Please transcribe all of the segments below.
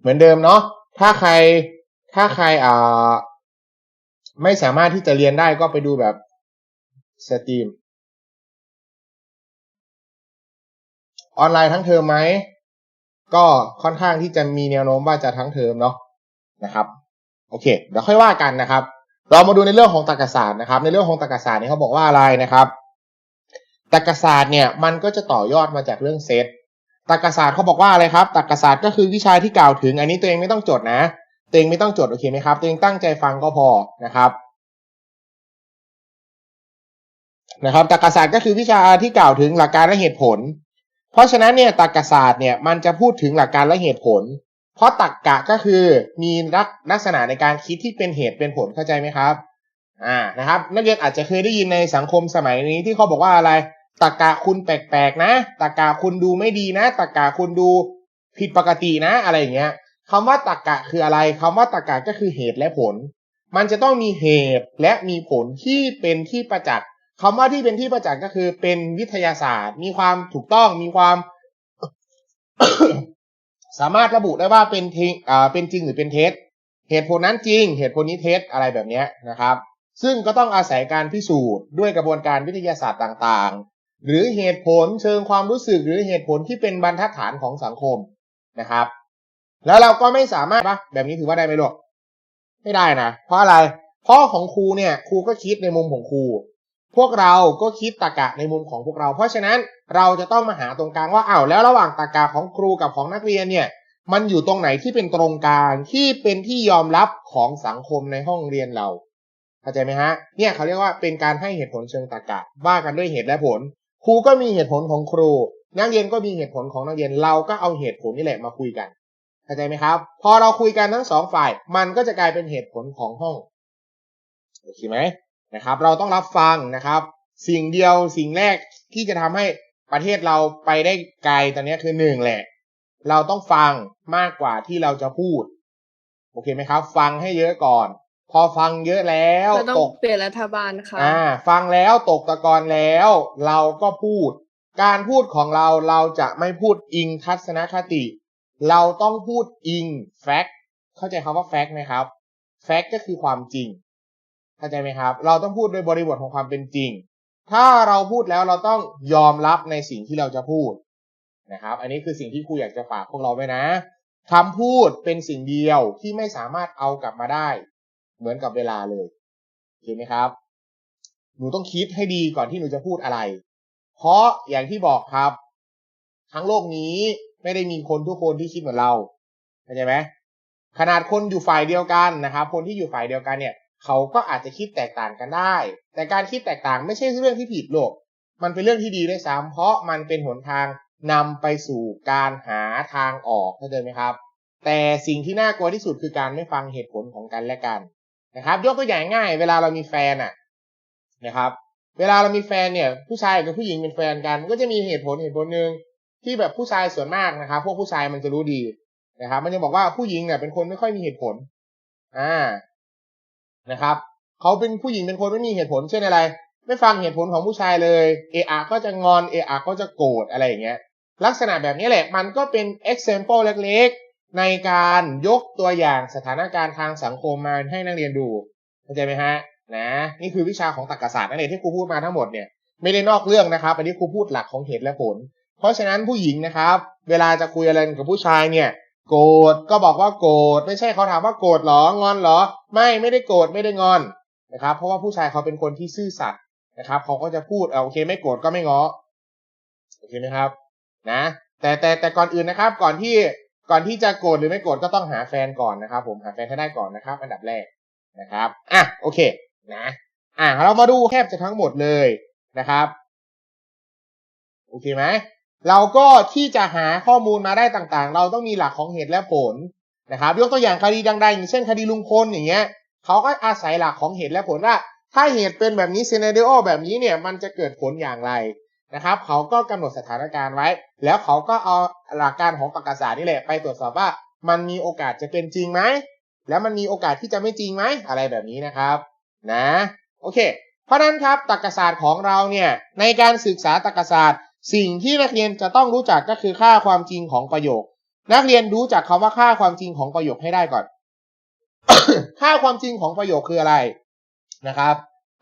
เหมือนเดิมเนาะถ้าใครถ้าใครอ่าไม่สามารถที่จะเรียนได้ก็ไปดูแบบสตรีม ออนไลน์ทั้งเทอมไหม ก็ค่อนข้างที่จะมีแนวโน้มว่าจะทั้งเทอมเนาะนะครับ โอเคเดี๋ยวค่อยว่ากันนะครับ เรามาดูในเรื่องของตรรกศาสตร์นะครับ ในเรื่องของตรรกศาสตร์นี่เขาบอกว่าอะไรนะครับตรรกศาสตร์เนี่ยมันก็จะต่อยอดมาจากเรื่องเซต ตรรกศาสตร์เขาบอกว่าอะไรครับตรรกศาสตร์ก็คือวิชาที่กล่าวถึง อันนี้ตัวเองไม่ต้องจดนะตัวเองไม่ต้องจดโอเคไหมครับ ตัวเองตั้งใจฟังก็พอนะครับนะครับตรรกศาสตร์ก็คือวิชาที่กล่าวถึงหลักการและเหตุผล เพราะฉะนั้นเนี่ยตรรกศาสตร์เนี่ยมันจะพูดถึงหลักการและเหตุผล เพราะตรรกะก็คือมีลักษณะในการคิดที่เป็นเหตุเป็นผลเข้าใจไหมครับอ่านะครับ นักเรียนอาจจะเคยได้ยินในสังคมสมัยนี้ที่เขาบอกว่าอะไร ตรรกะคุณแปลกๆนะตรรกะคุณดูไม่ดีนะตรรกะคุณดูผิดปกตินะอะไรอย่างเงี้ยคำว่าตรรกะคืออะไรคำว่าตรรกะก็คือเหตุและผล มันจะต้องมีเหตุและมีผลที่เป็นที่ประจักษ์คำว่าที่เป็นที่ประจักษ์ก็คือเป็นวิทยาศาสตร์ มีความถูกต้องมีความ สามารถระบุได้ว่าเป็นจริงอ่าเป็นจริงหรือเป็นเท็จเหตุผลนั้นจริง เหตุผลนี้เท็จอะไรแบบนี้นะครับ ซึ่งก็ต้องอาศัยการพิสูจน์ด้วยกระบวนการวิทยาศาสตร์ต่างๆ หรือเหตุผลเชิงความรู้สึกหรือเหตุผลที่เป็นบรรทัดฐานของสังคมนะครับ แล้วเราก็ไม่สามารถปะแบบนี้ถือว่าได้ไหมลูกไม่ได้นะเพราะอะไรเพราะของครูเนี่ยครูก็คิดในมุมของครูพวกเราก็คิดตรกะในมุมของพวกเรา เพราะฉะนั้นเราจะต้องมาหาตรงกลางว่าอ้าวแล้วระหว่างตรกะของครูกับของนักเรียนเนี่ย มันอยู่ตรงไหนที่เป็นตรงกลางที่เป็นที่ยอมรับของสังคมในห้องเรียนเราเข้าใจไหมฮะเนี่ยเขาเรียกว่าเป็นการให้เหตุผลเชิงตรรกะว่ากันด้วยเหตุและผล ครูก็มีเหตุผลของครู นักเรียนก็มีเหตุผลของนักเรียนเราก็เอาเหตุผลนี่แหละมาคุยกันเข้าใจไหมครับ พอเราคุยกันทั้งสองฝ่าย มันก็จะกลายเป็นเหตุผลของห้องโอเคไหมนะครับ เราต้องรับฟังนะครับ สิ่งเดียวสิ่งแรกที่จะทำให้ประเทศเราไปได้ไกลตอนนี้คือหนึ่งแหละ เราต้องฟังมากกว่าที่เราจะพูด โอเคไหมครับ ฟังให้เยอะก่อน พอฟังเยอะแล้วเราต้อตงกเปลี่ยนรัฐบาลค่ะอ่า ฟังแล้วตกตะกอนแล้ว เราก็พูด การพูดของเราเราจะไม่พูดอิงทัศนคติ เราต้องพูดอิงแฟกต์เข้าใจคำว่าแฟกต์ไหมครับแฟกต์ก็คือความจริงเข้าใจไหมครับ เราต้องพูดโดยบริบทของความเป็นจริง ถ้าเราพูดแล้วเราต้องยอมรับในสิ่งที่เราจะพูดนะครับ อันนี้คือสิ่งที่ครูอยากจะฝากพวกเราไว้นะคำพูดเป็นสิ่งเดียวที่ไม่สามารถเอากลับมาได้ เหมือนกับเวลาเลยเห็นไหมครับ หนูต้องคิดให้ดีก่อนที่หนูจะพูดอะไร เพราะอย่างที่บอกครับ ทั้งโลกนี้ไม่ได้มีคนทุกคนที่คิดเหมือนเราเข้าใจไหมขนาดคนอยู่ฝ่ายเดียวกันนะครับ คนที่อยู่ฝ่ายเดียวกันเนี่ย เขาก็อาจจะคิดแตกต่างกันได้ แต่การคิดแตกต่างไม่ใช่เรื่องที่ผิดหรอกมันเป็นเรื่องที่ดีด้วยซ้ำเพราะมันเป็นหนทางนำไปสู่การหาทางออกเข้าใจไหมครับ แต่สิ่งที่น่ากลัวที่สุดคือการไม่ฟังเหตุผลของกันและกัน นะครับ ยกตัวอย่างง่าย เวลาเรามีแฟนอะนะครับ เวลาเรามีแฟนเนี่ย ผู้ชายกับผู้หญิงเป็นแฟนกัน ก็จะมีเหตุผลเหตุผลหนึ่งที่แบบผู้ชายส่วนมากนะครับ พวกผู้ชายมันจะรู้ดีนะครับ มันจะบอกว่าผู้หญิงเนี่ยเป็นคนไม่ค่อยมีเหตุผล อ่านะครับเขาเป็นผู้หญิงเป็นคนไม่มีเหตุผลเช่นอะไร ไม่ฟังเหตุผลของผู้ชายเลยเอะอะก็จะงอนเอะอะก็จะโกรธอะไรอย่างเงี้ยลักษณะแบบนี้แหละมันก็เป็น example เล็ก ในการยกตัวอย่างสถานการณ์ทางสังคมมาให้นักเรียนดูเข้าใจไหมฮะนะนี่คือวิชาของตรรกศาสตร์นั่นเองที่ครูพูดมาทั้งหมดเนี่ยไม่ได้นอกเรื่องนะครับอันนี้ครูพูดหลักของเหตุและผล เพราะฉะนั้นผู้หญิงนะครับ เวลาจะคุยอะไรกับผู้ชายเนี่ยโกรธก็บอกว่าโกรธไม่ใช่เขาถามว่าโกรธหรองอนหรอ ไม่ไม่ได้โกรธไม่ได้งอนนะครับ เพราะว่าผู้ชายเขาเป็นคนที่ซื่อสัตย์นะครับเขาก็จะพูดเออโอเคไม่โกรธก็ไม่งอโอเคไหมครับนะแต่แต่แต่ก่อนอื่นนะครับ ก่อนที่ ก่อนที่จะโกรธหรือไม่โกรธก็ต้องหาแฟนก่อนนะครับ ผมหาแฟนให้ได้ก่อนนะครับ อันดับแรกนะครับอะโอเคนะอะเรามาดูแทบจะทั้งหมดเลยนะครับโอเคไหมเราก็ที่จะหาข้อมูลมาได้ต่างๆ เราต้องมีหลักของเหตุและผลนะครับยกตัวอย่างคดีดังๆอย่างเช่นคดีลุงพลอย่างเงี้ยเขาก็อาศัยหลักของเหตุและผลว่า ถ้าเหตุเป็นแบบนี้ซีเนเรโอแบบนี้เนี่ยมันจะเกิดผลอย่างไร นะครับ เขาก็กำหนดสถานการณ์ไว้ แล้วเขาก็เอาหลักการของปรกศาสตร์นี่แหละไปตรวจสอบว่า มันมีโอกาสจะเป็นจริงไหมแล้วมันมีโอกาสที่จะไม่จริงไหมอะไรแบบนี้นะครับ นะ โอเค เพราะนั้นครับตรรกศาสตร์ของเราเนี่ยในการศึกษาตรรกศาสตร์ สิ่งที่นักเรียนจะต้องรู้จักก็คือค่าความจริงของประโยค นักเรียนรู้จักคำว่าค่าความจริงของประโยคให้ได้ก่อน ค่าความจริงของประโยคคืออะไรนะครับ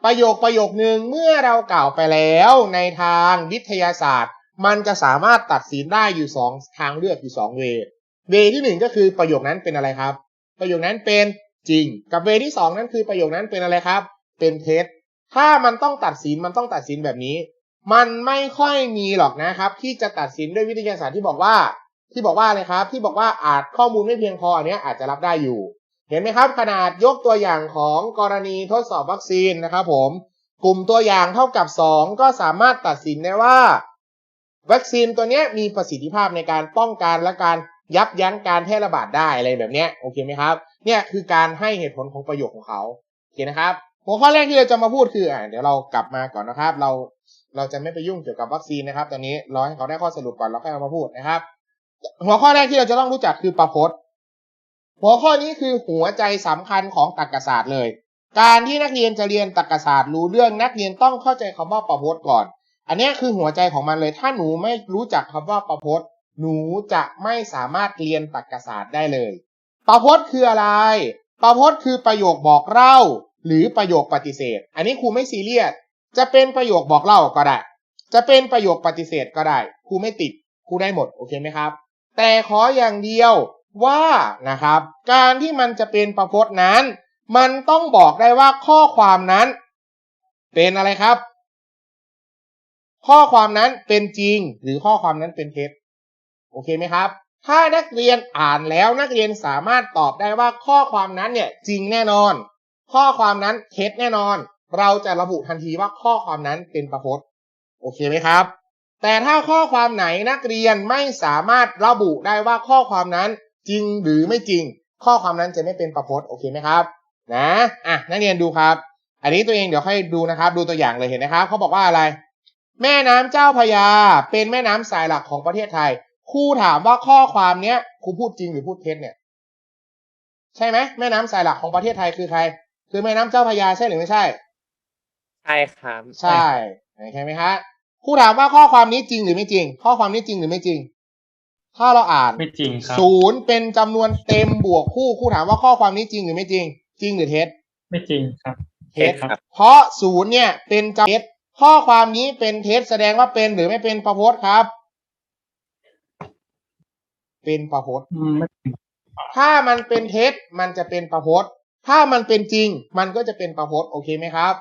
ประโยคประโยคหนึ่งเมื่อเรากล่าวไปแล้วในทางวิทยาศาสตร์ มันจะสามารถตัดสินได้อยู่สองทางเลือกอยู่สองเวเวที่หนึ่งก็คือประโยคนั้นเป็นอะไรครับ ประโยคนั้นเป็นจริง กับเวที่สองนั้นคือประโยคนั้นเป็นอะไรครับ เป็นเท็จถ้ามันต้องตัดสินมันต้องตัดสินแบบนี้ มันไม่ค่อยมีหรอกนะครับ ที่จะตัดสินด้วยวิทยาศาสตร์ที่บอกว่า ที่บอกว่าอะไรครับ ที่บอกว่าอาจข้อมูลไม่เพียงพออันเนี้ยอาจจะรับได้อยู่ เห็นไหมครับ ขนาดยกตัวอย่างของกรณีทดสอบวัคซีนนะครับผมกลุ่มตัวอย่างเท่ากับ 2 ก็สามารถตัดสินได้ว่า วัคซีนตัวนี้มีประสิทธิภาพในการป้องกันและการยับยั้งการแพร่ระบาดได้อะไรแบบนี้โอเคไหมครับ เนี่ยคือการให้เหตุผลของประโยคของเขาโอเคนะครับหัวข้อแรกที่เราจะมาพูดคืออ่าเดี๋ยวเรากลับมาก่อนนะครับ เราเราจะไม่ไปยุ่งเกี่ยวกับวัคซีนนะครับ ตอนนี้รอให้เขาได้ข้อสรุปก่อนแล้วค่อยเอามาพูดนะครับ หัวข้อแรกที่เราจะต้องรู้จักคือประพจน์ หัวข้อนี้คือหัวใจสำคัญของตรรกศาสตร์เลย การที่นักเรียนจะเรียนตรรกศาสตร์รู้เรื่องนักเรียนต้องเข้าใจคำว่าประพจน์ก่อน อันนี้คือหัวใจของมันเลย ถ้าหนูไม่รู้จักคำว่าประพจน์ หนูจะไม่สามารถเรียนตรรกศาสตร์ได้เลย ประพจน์คืออะไร ประพจน์คือประโยคบอกเล่า หรือประโยคปฏิเสธ อันนี้ครูไม่ซีเรียส จะเป็นประโยคบอกเล่าก็ได้ จะเป็นประโยคปฏิเสธก็ได้ ครูไม่ติด ครูได้หมด โอเคไหมครับ แต่ขออย่างเดียว ว่านะครับการที่มันจะเป็นประพจน์นั้น มันต้องบอกได้ว่าข้อความนั้น เป็นอะไรครับ ข้อความนั้นเป็นจริง หรือข้อความนั้นเป็นเท็จโอเคไหมครับ ถ้านักเรียนอ่านแล้วนักเรียนสามารถตอบได้ว่าข้อความนั้นเนี่ยจริงแน่นอน ข้อความนั้นเท็จแน่นอน เราจะระบุทันทีว่าข้อความนั้นเป็นประพจน์โอเคไหมครับ แต่ถ้าข้อความไหนนักเรียนไม่สามารถระบุได้ว่าข้อความนั้น จริงหรือไม่จริง ข้อความนั้นจะไม่เป็นประพจน์โอเคไหมครับนะอะนักเรียนดูครับ อันนี้ตัวเองเดี๋ยวค่อยดูนะครับ ดูตัวอย่างเลยเห็นนะครับเขาบอกว่าอะไร แม่น้ำเจ้าพระยา เป็นแม่น้ำสายหลักของประเทศไทยครูถามว่าข้อความเนี้ยครูพูดจริงหรือพูดเท็จเนี่ย ใช่ไหมแม่น้ำสายหลักของประเทศไทยคือใคร คือแม่น้ำเจ้าพระยาใช่หรือไม่ใช่ใช่ครับใช่ใช่ไหมฮะครูถามว่าข้อความนี้จริงหรือไม่จริง ข้อความนี้จริงหรือไม่จริง ถ้าเราอ่านไม่จริงครับศูนย์เป็นจำนวนเต็มบวกคู่ครูถามว่าข้อความนี้จริงหรือไม่จริง จริงหรือเท็จ ไม่จริงครับ เท็จครับ เพราะศูนย์เนี่ยเป็นจำเท็จข้อความนี้เป็นเท็จแสดงว่าเป็นหรือไม่เป็นประพจน์ครับ เป็นประพจน์อืมไม่จริงถ้ามันเป็นเท็จมันจะเป็นประพจน์ถ้ามันเป็นจริง มันก็จะเป็นประพจน์โอเคไหมครับ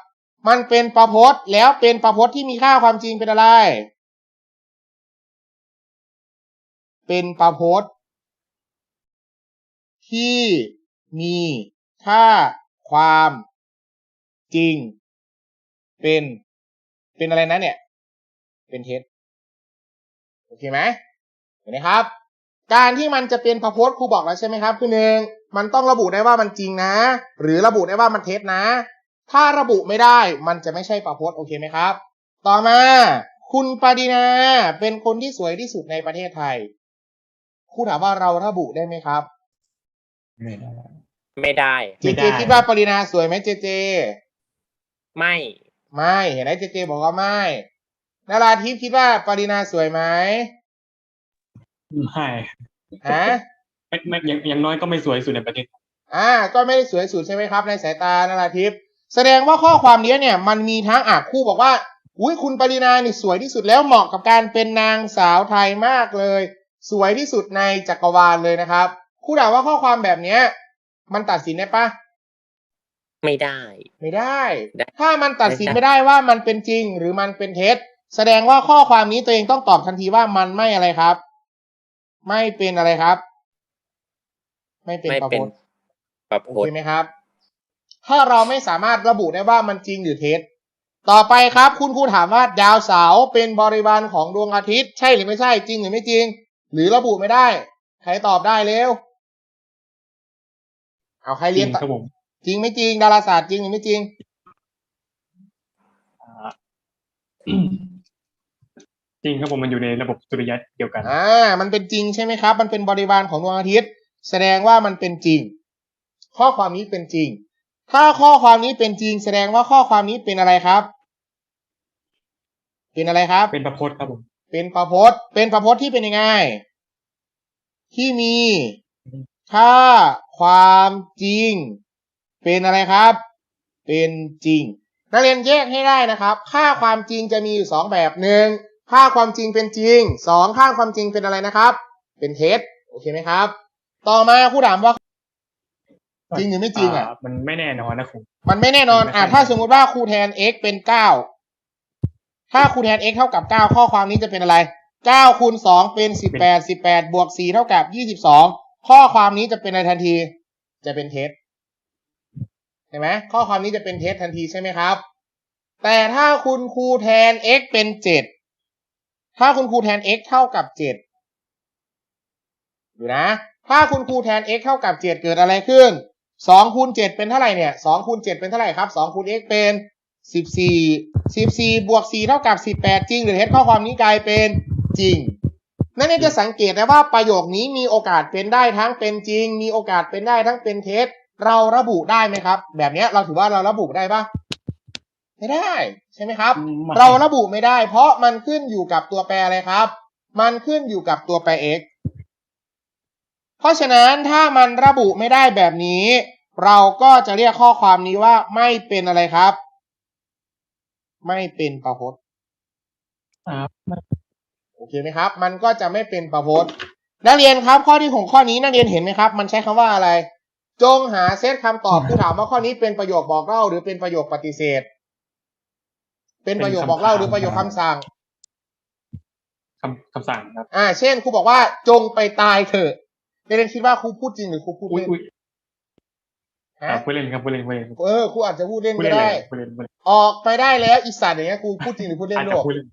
มันเป็นประพจน์แล้วเป็นประพจน์ที่มีค่าความจริงเป็นอะไร เป็นประพจน์ ที่มีค่าความจริง เป็นเป็นอะไรนะเนี่ย เป็นเท็จโอเคไหมเห็นไหมครับ การที่มันจะเป็นพพจน์ครูบอกแล้วใช่ไหมครับคือหนึ่งมันต้องระบุได้ว่ามันจริงนะ หรือระบุได้ว่ามันเท็จนะ ถ้าระบุไม่ได้มันจะไม่ใช่ประพจน์โอเคไหมครับ ต่อมา คุณปาดีนาเป็นคนที่สวยที่สุดในประเทศไทย ครูถามว่าเราระบุได้ไหมครับ ไม่ได้ ไม่ได้ เจไม่เจได้ คิดว่าปรินาสวยไหมเจเจ ไม่ ไม่เห็นไหมเจเจบอกว่าไม่นาราทิพย์คิดว่าปรินาสวยไหมไม่ฮะ ไม่ไม่อยังอยังน้อยก็ไม่สวยสุดในประเทศ อ่า ก็ไม่ได้สวยสุดใช่ไหมครับ ในสายตานาราทิพย์แสดงว่าข้อความนี้เนี่ย มันมีทั้งอะคู่บอกว่า อุ้ยคุณปรินานี่สวยที่สุดแล้วเหมาะกับการเป็นนางสาวไทยมากเลย สวยที่สุดในจักรวาลเลยนะครับครูถามว่าข้อความแบบเนี้ย มันตัดสินได้ปะไม่ได้ ไม่ได้ได้ถ้ามันตัดสินไม่ได้ไม่ได้ว่ามันเป็นจริงหรือมันเป็นเท็จ แสดงว่าข้อความนี้ตัวเองต้องตอบทันทีว่ามันไม่อะไรครับ ไม่เป็นอะไรครับ ไม่เป็นไม่ประเป็นพจน์ประพโอจเคน์ไหมครับ ถ้าเราไม่สามารถระบุได้ว่ามันจริงหรือเท็จ ต่อไปครับ คุณครูถามว่าดาวเสาร์เป็นบริวารของดวงอาทิตย์ ใช่หรือไม่ใช่จริงหรือไม่จริง หรือระบุไม่ได้ ใครตอบได้เร็ว เอาใครจริเรียนงต่อครับผมจริงไม่จริง ดาราศาสตร์จริงหรือไม่จริงอ่าจริงครับผมมันอยู่ในระบบสุริยะเดียวกันอ่ามันเป็นจริงใช่ไหมครับ มันเป็นบริวารของดวงอาทิตย์ แสดงว่ามันเป็นจริง ข้อความนี้เป็นจริง ถ้าข้อความนี้เป็นจริง แสดงว่าข้อความนี้เป็นอะไรครับ เป็นอะไรครับ เป็นประพจน์ครับผมเป็นประพจน์เป็นประพจน์ที่เป็นยังไง ที่มี ค่าความจริง เป็นอะไรครับ เป็นจริง นักเรียนแยกให้ได้นะครับ ค่าความจริงจะมีอยู่สองแบบหนึ่งค่าความจริงเป็นจริงสองค่าความจริงเป็นอะไรนะครับ เป็นเท็จโอเคไหมครับ ต่อมาครูถามว่าจริงหรือไม่จริงอะามันไม่แน่นอนนะครูมันไม่แน่นอนอะไม่ใช่ถ้าสมมุติว่าครูแทน x เป็นเก้าถ้าครูแทน x เท่ากับเก้าข้อความนี้จะเป็นอะไร เก้าคูณสองเป็นสิบแปดสิบแปดบวกสี่เท่ากับยี่สิบสองข้อความนี้จะเป็นอะไรทันที จะเป็นเท็จเห็นไหมข้อความนี้จะเป็นเท็จทันทีใช่ไหมครับ แต่ถ้าคุณครูแทน x เป็นเจ็ดถ้าคุณครูแทน x เท่ากับเจ็ดดูนะ ถ้าคุณครูแทน x เท่ากับเจ็ดเกิดอะไรขึ้นสองคูณเจ็ดเป็นเท่าไหร่เนี่ยสองคูณเจ็ดเป็นเท่าไหร่ครับสองคูณ x เป็นสิบสี่สิบสี่บวกสี่เท่ากับสิบแปดจริง หรือเท็จข้อความนี้กลายเป็น จริง นั่นเองจะสังเกตได้ว่าประโยคนี้มีโอกาสเป็นได้ทั้งเป็นจริง มีโอกาสเป็นได้ทั้งเป็นเท็จเราระบุได้ไหมครับ แบบเนี้ยเราถือว่าเราระบุได้ปะไม่ได้ ใช่ไหมครับไม่เราระบุไม่ได้ เพราะมันขึ้นอยู่กับตัวแปรอะไรครับ มันขึ้นอยู่กับตัวแปร x เพราะฉะนั้นถ้ามันระบุไม่ได้แบบนี้ เราก็จะเรียกข้อความนี้ว่าไม่เป็นอะไรครับ ไม่เป็นประพจน์อ่า โอเคไหมครับ มันก็จะไม่เป็นประพจน์ นักเรียนครับข้อที่หกข้อนี้นักเรียนเห็นไหมครับ มันใช้คำว่าอะไร จงหาเซตคำตอบผู้ถามว่าข้อนี้เป็นประโยคบอกเล่า หรือเป็นประโยคปฏิเสธ เป็นประโยคบอกเล่าหรือประโยคคำสั่งคำคำสั่งครับ อ่า เช่นครูบอกว่าจงไปตายเถอะนักเรียนคิดว่าครูพูดจริงหรือครูพูดอุ้ยเล่นอุ้ยฮะอ่าพูดเล่นครับพูดเล่นพูดเล่นเออครูอาจจะพูดเล่นพูดก็เล่นได้พูดเล่นพูดเล่นออกไปได้แล้วอีสัตว์อย่างเงี้ยครูพูดจริงหรือพูดเล่นอาจโลจะกพูดเล่น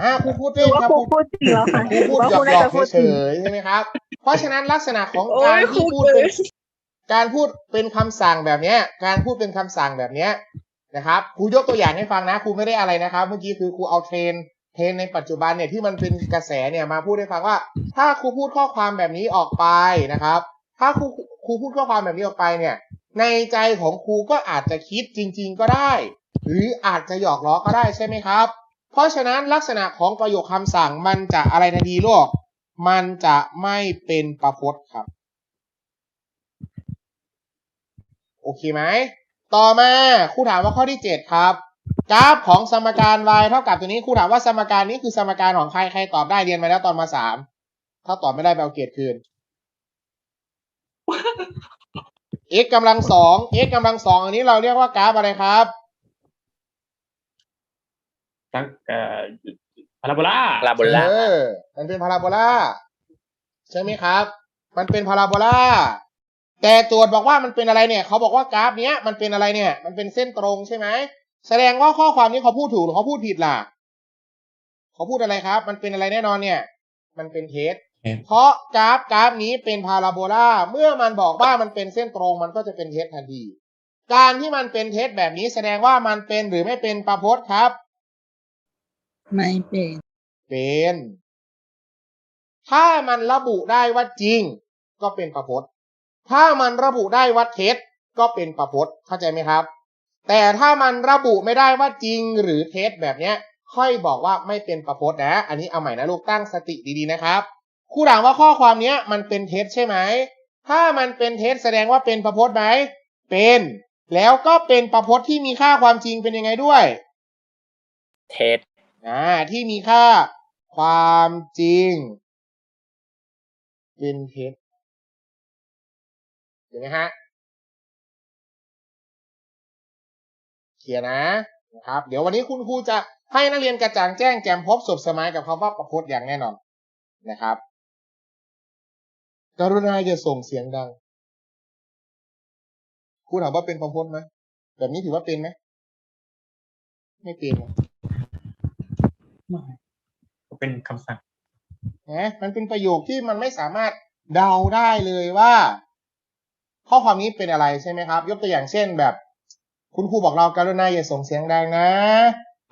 อ่าครูพูดหรืเล่อนว่าครับครูครูพูดจริงแล้วค่ะครูพูดว่าหยครูอกน่าหยอจะกพูดเฉจริง ยๆใช่ไหมครับ เพราะฉะนั้นลักษณะของโอ้การยที่ครูพูดเกิเป็นนการพูดเป็นคำสั่งแบบเนี้ย การพูดเป็นคำสั่งแบบเนี้ยนะครับครูยกตัวอย่างให้ฟังนะครูไม่ได้อะไรนะครับ เมื่อกี้คือครูเอาเทรนเทรนในปัจจุบันเนี่ยที่มันเป็นกระแสเนี่ยมาพูดให้ฟังว่า ถ้าครูพูดข้อความแบบนี้ออกไปนะครับ ถ้าครูครูพูดข้อความแบบนี้ออกไปเนี่ย ในใจของครูก็อาจจะคิดจริง ๆ ก็ได้ หรืออาจจะหยอกล้อก็ได้ใช่ไหมครับ เพราะฉะนั้นลักษณะของประโยคคำสั่งมันจะอะไรทันทีลูกมันจะไม่เป็นประพจน์ครับ โอเคไหม ต่อมาครูถามว่าข้อที่เจ็ดครับ กราฟของสมการ y เท่ากับตัวนี้ครูถามว่าสมการนี้คือสมการของใครใครตอบได้เรียนมาแล้วตอนมาสามถ้าตอบไม่ได้ไปเอาเกรดคืน x กำลังสอง x กำลังสองอันนี้เราเรียกว่ากราฟอะไรครับ ทั้งเอ่อพาราโบลาลาโบลาเออมันเป็นพาราโบลาใช่ไหมครับ มันเป็นพาราโบลาแต่โจทย์บอกว่ามันเป็นอะไรเนี่ย เขาบอกว่ากราฟเนี้ยมันเป็นอะไรเนี่ย มันเป็นเส้นตรงใช่ไหมแสดงว่าข้อความนี้เขาพูดถูกหรือเขาพูดผิดล่ะ เขาพูดอะไรครับ มันเป็นอะไรแน่นอนเนี่ย มันเป็นเทสเพราะกราฟกราฟนี้เป็นพาราโบลาเมื่อมันบอกว่ามันเป็นเส้นตรงมันก็จะเป็นเทสทันที การที่มันเป็นเทสแบบนี้แสดงว่ามันเป็นหรือไม่เป็นประพจน์ครับ ไม่เป็น เป็น ถ้ามันระบุได้ว่าจริง ก็เป็นประพจน์ ถ้ามันระบุได้ว่าเท็จ ก็เป็นประพจน์เข้าใจไหมครับ แต่ถ้ามันระบุไม่ได้ว่าจริงหรือเท็จแบบเนี้ย ค่อยบอกว่าไม่เป็นประพจน์นะ อันนี้เอาใหม่นะลูกตั้งสติดีๆนะครับครูถามว่าข้อความเนี้ยมันเป็นเท็จใช่ไหม ถ้ามันเป็นเท็จแสดงว่าเป็นประพจน์ไหม เป็น แล้วก็เป็นประพจน์ที่มีค่าความจริงเป็นยังไงด้วย เท็จ อ่าที่มีค่าความจริง เป็นเท็จเห็นไหมฮะเคลียร์นะนะครับ เดี๋ยววันนี้คุณครูจะให้นักเรียนกระจ่างแจ้งแจมพบสบสมัยกับคำว่าประพจน์อย่างแน่นอนนะครับ กรุณาอย่าส่งเสียงดังครูถามว่าเป็นประพจน์ไหมแบบนี้ถือว่าเป็นไหมไม่เป็นนะ ไม่ก็เป็นคำสั่งนะมันเป็นประโยคที่มันไม่สามารถเดาได้เลยว่า ข้อความนี้เป็นอะไรใช่ไหมครับ ยกตัวอย่างเช่นแบบ คุณครูบอกเราการุณาอย่าส่งเสียงดังนะ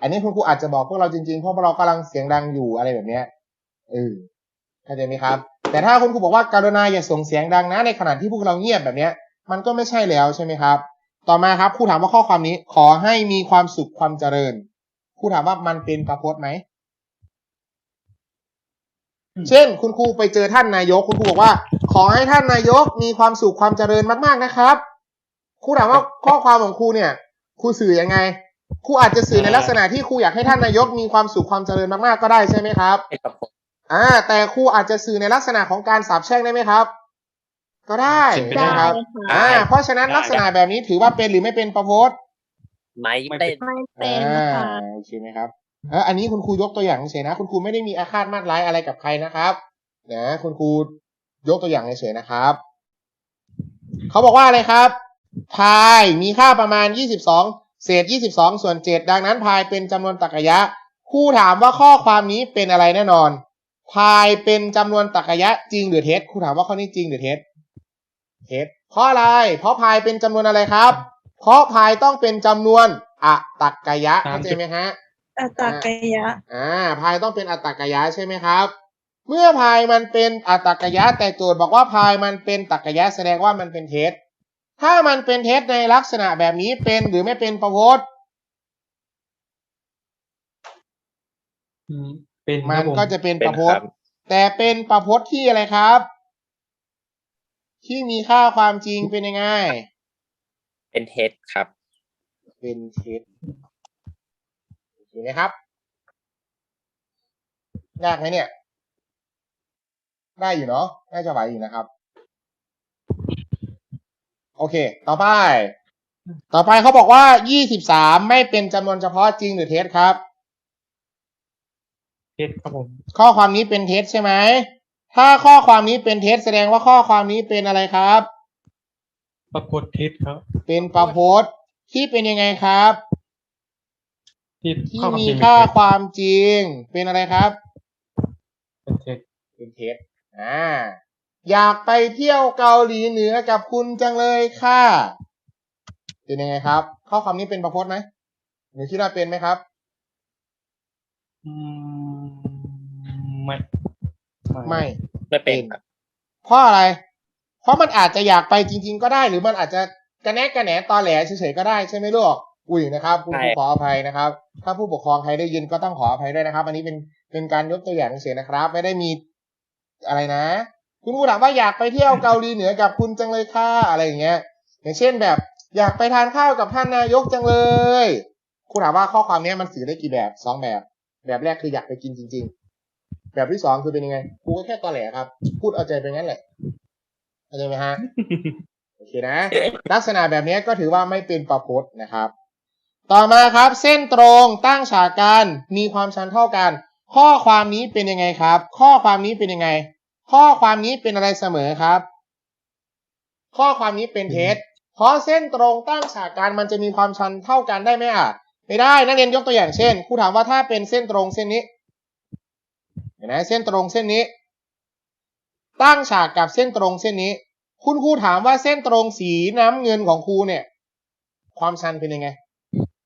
อันนี้คุณครูอาจจะบอกพวกเราจริงๆเพราะพวกเรากำลังเสียงดังอยู่อะไรแบบเนี้ยเออเข้าใจไหมครับ แต่ถ้าคุณครูบอกว่าการุณาอย่าส่งเสียงดังนะ ในขณะที่พวกเราเงียบแบบเนี้ย มันก็ไม่ใช่แล้วใช่ไหมครับ ต่อมาครับครูถามว่าข้อความนี้ขอให้มีความสุขความเจริญค รูถามว่ามันเป็นประพจน์ไหม เช่น คุณครูไปเจอท่านนายก คุณครูบอกว่า ขอให้ท่านนายกมีความสุขความเจริญมากๆนะครับ ครูถามว่าข้อความของครูเนี่ย ครูสื่อยังไง ครูอาจจะสื่อในลักษณะที่ครูอยากให้ท่านนายกมีความสุขความเจริญมากๆก็ได้ใช่ไหมครับให้กับผมอ่า แต่ครูอาจจะสื่อในลักษณะของการสาบแช่งได้ไหมครับก็ได้เป็นไปได้นะครับ อ่า เพราะฉะนั้นลักษณะแบบนี้ถือว่าเป็นหรือไม่เป็นประโพส ไม่เป็น ไม่เป็นค่ะอ่าโอเคไหมครับเอออันนี้คุณครูยกตัวอย่างเฉยๆนะ คุณครูไม่ได้มีอาฆาตมาดร้ายอะไรกับใครนะครับ นะ คุณครูยกตัวอย่างเฉยๆนะครับ เขาบอกว่าอะไรครับ พายมีค่าประมาณ 22 เศษ 22 ส่วน 7 ดังนั้นพายเป็นจำนวนตรรกะยะครูถามว่าข้อความนี้เป็นอะไรแน่นอน พายเป็นจำนวนตรรกะยะจริงหรือเท็จครูถามว่าข้อนี้จริงหรือเท็จ เท็จเพราะอะไร เพราะพายเป็นจำนวนอะไรครับ เพราะพายต้องเป็นจำนวนอะตักกะยะเข้าใจไหมฮะอัตตากยะอ่าพายต้องเป็นอัตตกยะใช่ไหมครับ เมื่อพายมันเป็นอัตตกยะแต่โจทย์บอกว่าพายมันเป็นตักยะแสดงว่ามันเป็นเท็จถ้ามันเป็นเท็จในลักษณะแบบนี้เป็นหรือไม่เป็นประโพสอืมเป็นคมัรันบผมก็จะเป็นเป็ปนระโพคสรับแต่เป็นประโพสที่อะไรครับ ที่มีค่าความจริงเป็นยังไง เป็นเท็จครับ เป็นเท็จเห็นไหมครับ ยากไหมเนี่ย ได้อยู่เนาะน่าจะไหวอยู่นะครับ โอเค ต่อไป ต่อไปเขาบอกว่า23ไม่เป็นจำนวนเฉพาะจริงหรือเท็จครับ เท็จครับผม ข้อความนี้เป็นเท็จใช่ไหม ถ้าข้อความนี้เป็นเท็จแสดงว่าข้อความนี้เป็นอะไรครับ ปรากฏเท็จครับ เป็นประโพสที่เป็นยังไงครับ ที่ที่ข้อความมีจริงค่าเป็นความจริง เป็นอะไรครับ เป็นเท็จเป็นเท็จอ่า อยากไปเที่ยวเกาหลีเหนือกับคุณจังเลยค่ะ เป็นยังไงครับ ข้อความนี้เป็นประพจน์ไหมหรือคิดว่าเป็นไหมครับ อืมไม่ไม่ไม่เป็นครับ เพราะอะไร เพราะมันอาจจะอยากไปจริง ๆ ก็ได้ หรือมันอาจจะกระแนะกระแหนตอแหลเฉยๆก็ได้ใช่ไหมลูกอุ้ยนะครับคุณครูใช่ขออภัยนะครับ ถ้าผู้ปกครองใครได้ยินก็ต้องขออภัยด้วยนะครับ อันนี้เป็นเป็นการยกตัวอย่างเฉยๆนะครับ ไม่ได้มีอะไรนะ คุณครูถามว่าอยากไปเที่ยวเกาหลีเหนือกับคุณจังเลยค่ะอะไรอย่างเงี้ย อย่างเช่นแบบ อยากไปทานข้าวกับท่านนายกจังเลยครูถามว่าข้อความเนี้ยมันสื่อได้กี่แบบสองแบบ แบบแรกคืออยากไปกินจริง ๆ แบบที่สองคือเป็นยังไงครูก็แค่ตอแหลครับ พูดเอาใจไปงั้นแหละ เข้าใจไหมฮะโอเคนะ ลักษณะแบบนี้ก็ถือว่าไม่เป็นประพจน์นะครับ ต่อมาครับ เส้นตรงตั้งฉากกันมีความชันเท่ากัน ข้อความนี้เป็นยังไงครับ ข้อความนี้เป็นยังไง ข้อความนี้เป็นอะไรเสมอครับ ข้อความนี้เป็นเท็จเพราะเส้นตรงตั้งฉากกันมันจะมีความชันเท่ากันได้ไหมอะไม่ได้นักเรียนยกตัวอย่างเช่นครูถามว่าถ้าเป็นเส้นตรงเส้นนี้เห็นไหมเส้นตรงเส้นนี้ ตั้งฉากกับเส้นตรงเส้นนี้ คุณครูถามว่าเส้นตรงสีน้ำเงินของครูเนี่ย ความชันเป็นยังไง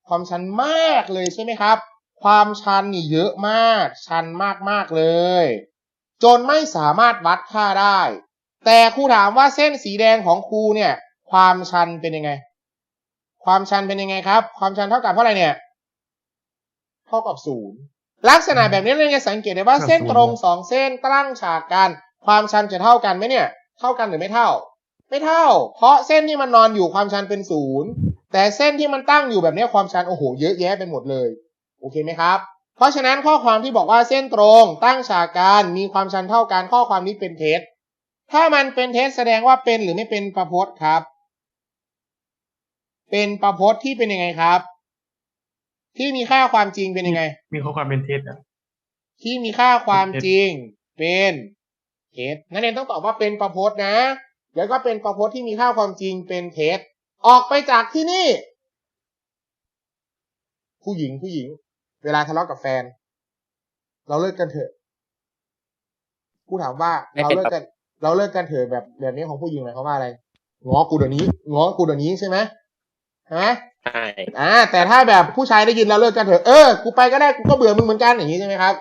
ความชันมากเลยใช่ไหมครับ ความชันนี่เยอะมาก ชันมากๆเลย จนไม่สามารถวัดค่าได้ แต่ครูถามว่าเส้นสีแดงของครูเนี่ย ความชันเป็นยังไง ความชันเป็นยังไงครับ ความชันเท่ากับเท่าไหร่เนี่ย เท่ากับศูนย์ลักษณะแบบนี้เราจะสังเกตได้ว่าเส้นตรงสองเส้นตั้งฉากกัน ความชันจะเท่ากันไหมเนี่ย เท่ากันหรือไม่เท่า ไม่เท่า เพราะเส้นที่มันนอนอยู่ความชันเป็นศูนย์แต่เส้นที่มันตั้งอยู่แบบนี้ความชันโอ้โหเยอะแยะไปหมดเลย โอเคไหมครับ เพราะฉะนั้นข้อความที่บอกว่าเส้นตรงตั้งฉากกันมีความชันเท่ากันข้อความนี้เป็นเท็จถ้ามันเป็นเท็จแสดงว่าเป็นหรือไม่เป็นประพจน์ครับ เป็นประพจน์ที่เป็นยังไงครับ ที่มีค่าความจริงเป็นยังไง มีข้อความเป็นเท็จอะที่มีค่าความจริงเป็น เท็จนั่นเองต้องตอบว่าเป็นประพจน์นะแล้วก็เป็นประพจน์ที่มีค่าความจริงเป็นเท็จออกไปจากที่นี่ ผู้หญิงผู้หญิง เวลาทะเลาะกับแฟน เราเลิกกันเถอะกูถามว่าไม่เราเป็นเลิกกัน เราเลิกกันเถอะแบบแบบนี้ของผู้หญิงหมายความว่าอะไรง้อกูเดี๋ยวนี้ง้อกูเดี๋ยวนี้ใช่ไหมฮะใช่อ่า แต่ถ้าแบบผู้ชายได้ยินเราเลิกกันเถอะเออกูไปก็ได้กูก็เบื่อมึงเหมือนกันอย่างนี้ใช่ไหมครับ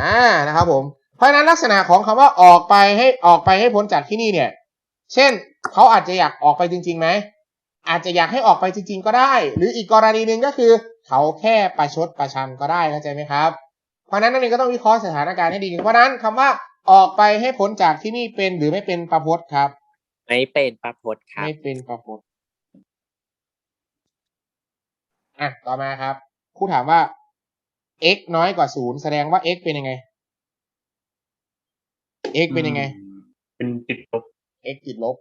อ่านะครับผม เพราะฉะนั้นลักษณะของคำว่าออกไปให้ออกไปให้พ้นจากที่นี่เนี่ย เช่นเขาอาจจะอยากออกไปจริงๆไหมอาจจะอยากให้ออกไปจริง ๆ ก็ได้ หรืออีกกรณีหนึ่งก็คือเขาแค่ประชดประชันก็ได้เข้าใจไหมครับ เพราะฉะนั้นนักเรียนก็ต้องวิเคราะห์สถานการณ์ให้ดีเพราะฉะนั้นคำว่าออกไปให้พ้นจากที่นี่เป็นหรือไม่เป็นประพจน์ครับ ไม่เป็นประพจน์ครับไม่เป็นประพจน์อะต่อมาครับครูถามว่า x น้อยกว่าศูนย์แสดงว่า x เป็นยังไง x เป็นยังไงอืมเป็นติดลบ x ติดลบ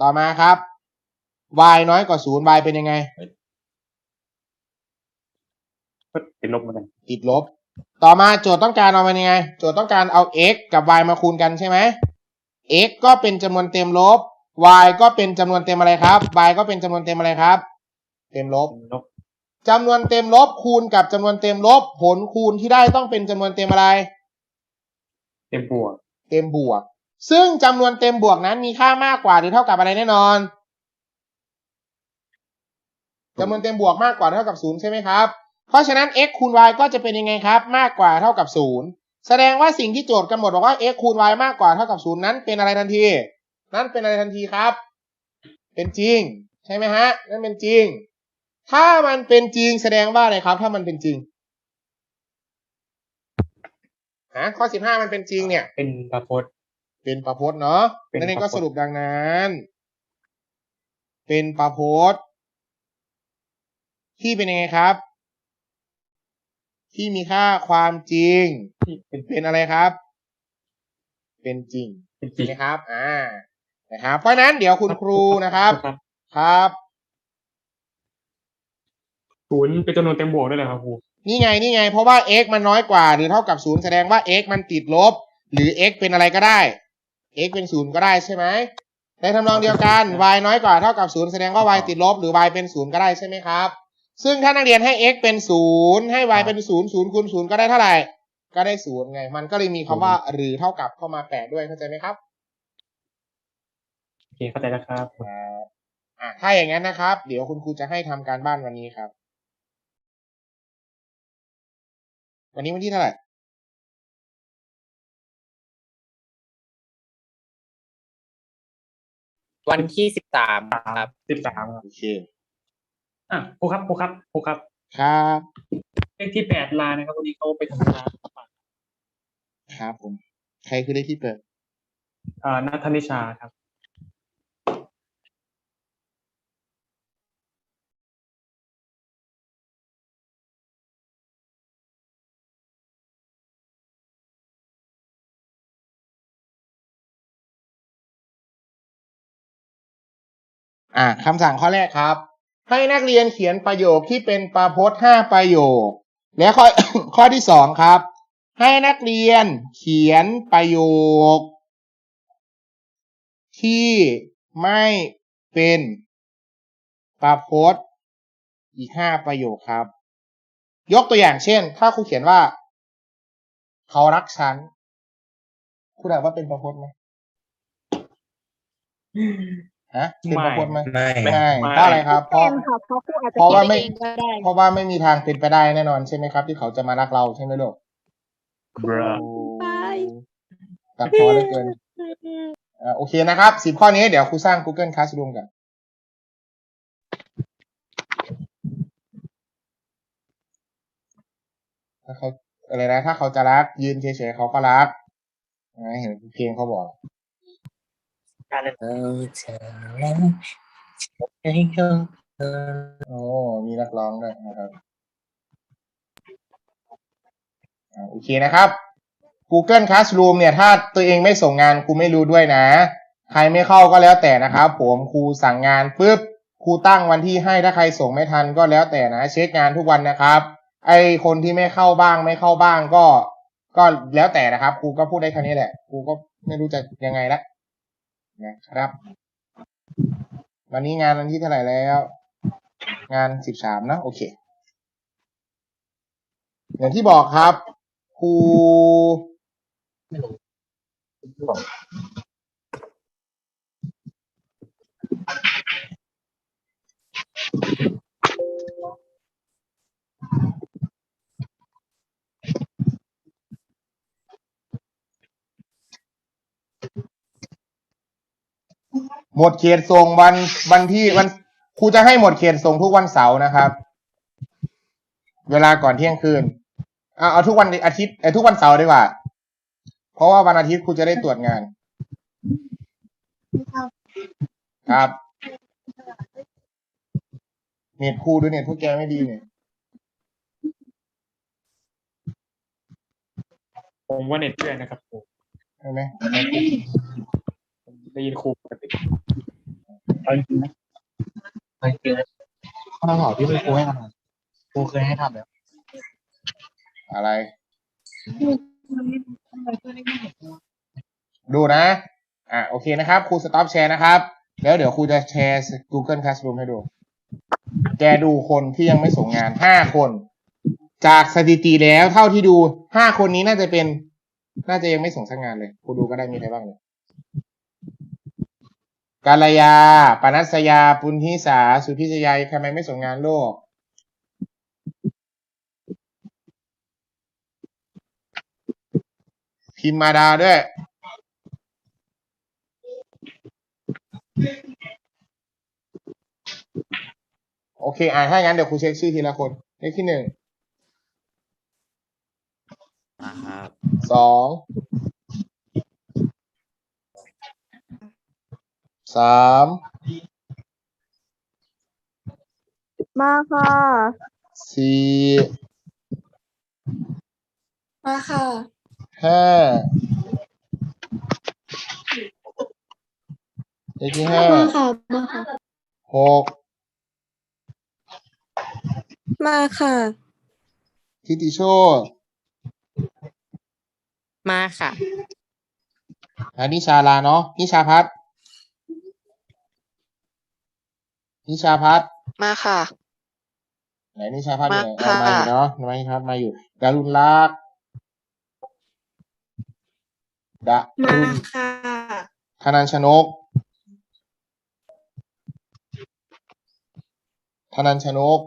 ต่อมาครับ y น้อยกว่าศูนย์ y เป็นยังไง ก็ติดลบเหมือนกัน ติดลบ ต่อมาโจทย์ต้องการเอามันยังไง โจทย์ต้องการเอา x กับ y มาคูณกันใช่ไหม x ก็เป็นจำนวนเต็มลบ y ก็เป็นจำนวนเต็มอะไรครับ y ก็เป็นจำนวนเต็มอะไรครับ เต็มลบติดลบจำนวนเต็มลบคูณกับจำนวนเต็มลบ ผลคูณที่ได้ต้องเป็นจำนวนเต็มอะไร เต็มบวก เต็มบวก ซึ่งจำนวนเต็มบวกนั้นมีค่ามากกว่าหรือเท่ากับอะไรแน่นอนจำนวนเต็มบวกมากกว่าเท่ากับศูนย์ใช่ไหมครับ เพราะฉะนั้น x คูณ y ก็จะเป็นยังไงครับ มากกว่าเท่ากับศูนย์แสดงว่าสิ่งที่โจทย์กำหนดบอกว่า x คูณ y มากกว่าเท่ากับศูนย์นั้นเป็นอะไรทันที นั่นเป็นอะไรทันทีครับ เป็นจริง ใช่ไหมฮะ นั่นเป็นจริง ถ้ามันเป็นจริงแสดงว่าอะไรครับ ถ้ามันเป็นจริง ฮะข้อสิบห้ามันเป็นจริงเนี่ย เป็นประพจน์ เป็นประพจน์เนาะเป็นนั่นเองประก็พจน์สรุปดังนั้น เป็นประพจน์ ที่เป็นยังไงครับ ที่มีค่าความจริงที่เป็นเป็นอะไรครับ เป็นจริงเป็นจใช่ริงไหมครับ อ่า นะครับ เพราะฉะนั้นเดี๋ยวคุณครูนะครับครับ ครับ ศูนย์เป็นจำนวนเต็มบวกด้วยเหรอครับครู นี่ไงนี่ไง เพราะว่า x มันน้อยกว่า หรือเท่ากับศูนย์แสดงว่า x มันติดลบ หรือ x เป็นอะไรก็ได้ x เป็นศูนย์ก็ได้ใช่ไหมในทำนองเดียวกัน y น้อยกว่าเท่ากับศูนย์แสดงว่า y ติดลบ หรือ y เป็นศูนย์ก็ได้ใช่ไหมครับ ซึ่งถ้านักเรียนให้ x เป็นศูนย์ให้ y เป็นศูนย์ศูนย์คูณศูนย์ก็ได้เท่าไหร่ ก็ได้ศูนย์ไง มันก็เลยมีคำว่าหรือเท่ากับเข้ามาแปะด้วยเข้าใจไหมครับโอเคเข้าใจแล้วครับครับอะถ้าอย่างนั้นนะครับ เดี๋ยวคุณครูจะให้ทำการบ้านวันนี้ครับ วันนี้วันที่เท่าไหร่วันที่สิบสามครับสิบสามครับโอเคอะครูครับครูครับครูครับ ครับเลขที่แปดลานะครับวันนี้เขาไปทำงานครับผม ใครคือได้ที่เปิดอ่านัทธนิชาครับ อ่าคำสั่งข้อแรกครับ ให้นักเรียนเขียนประโยคที่เป็นประพจน์ห้าประโยค และข้อข้อที่สองครับ ให้นักเรียนเขียนประโยค ที่ไม่เป็นประพจน์อีกห้าประโยคครับ ยกตัวอย่างเช่น ถ้าครูเขียนว่า เขารักฉันครูถามว่าเป็นประพจน์ไหม ฮะเป็นประพจน์ไหมไม่ไม่เพราะอะไรครับ เพราะเป็นค่ะเพราะครูอาจจะเพราะว่าไม่คิดเองก็ได้เพราะว่าไม่มีทางเป็นไปได้แน่นอนใช่ไหมครับ ที่เขาจะมารักเราใช่ไหมลูกบราตัดพอเหลือเกินอ่าโอเคนะครับสิบข้อนี้เดี๋ยวครูสร้าง Google Classroom กันถ้าเขาอะไรนะ ถ้าเขาจะรักยืนเฉยๆเขาก็รักนะเห็นเพลงเขาบอก เอาเธอแล้วให้เขาเธอโอ้มีนักร้องด้วยนะครับอ่าโอเคนะครับ Google Classroom เนี่ย ถ้าตัวเองไม่ส่งงานครูไม่รู้ด้วยนะ ใครไม่เข้าก็แล้วแต่นะครับผมครูสั่งงานปุ๊บครูตั้งวันที่ให้ถ้าใครส่งไม่ทันก็แล้วแต่นะ เช็คงานทุกวันนะครับ ไอคนที่ไม่เข้าบ้างไม่เข้าบ้างก็ ก็แล้วแต่นะครับครูก็พูดได้แค่นี้แหละครูก็ไม่รู้จะยังไงละ นะครับ วันนี้งานวันที่เท่าไหร่แล้ว งานสิบสามนะโอเค อย่างที่บอกครับครู หมดเขตส่งวันวันที่วันครูจะให้หมดเขตส่งทุกวันเสาร์นะครับ เวลาก่อนเที่ยงคืนเอาเอาทุกวันอาทิตย์เออทุกวันเสาร์ดีกว่า เพราะว่าวันอาทิตย์ครูจะได้ตรวจงาน ครับเน็ตครูดูเน็ตพวกแกไม่ดีเนี่ยผมว่าเน็ตเพื่อนนะครับผมใช่ไหมผม ได้ยินครูปกติเอาจริงๆนะเอาจริงๆนะข้อสอบที่ไม่ครูให้ทำครูเคยให้ทำแล้วอะไร ดูนะ อะโอเคนะครับ ครูสต็อปแชร์นะครับ แล้วเดี๋ยวครูจะแชร์ Google Classroom ให้ดู แกดูคนที่ยังไม่ส่งงานห้าคน จากสถิติแล้วเท่าที่ดูห้าคนนี้น่าจะเป็น น่าจะยังไม่ส่งสักงานเลย ครูดูก็ได้มีใครบ้างเนี่ย กาลยา ปนัสยา ปุณทิสา สุพิชยายทำไมไม่ส่งงานโลก พิมพ์มาดาด้วย โอเค อ่าถ้างั้นเดี๋ยวครูเช็คชื่อทีละคนเลขที่หนึ่งมาครับสอง สามมาค่ะสี่มาค่ะ ห้าเลขที่ห้ามาค่ะ มาค่ะ หกมาค่ะ ทิติโชตมาค่ะ อันนิชาลาเนาะนิชาพัฒน์ นิชาพัฒน์มาค่ะ ไหนนิชาพัฒน์อยู่ไหนมาเอามาค่ะอยู่เนาะมาครับมาอยู่ดารุณลักษณ์ดามารุณค่ะธนัญชนกธนัญชนก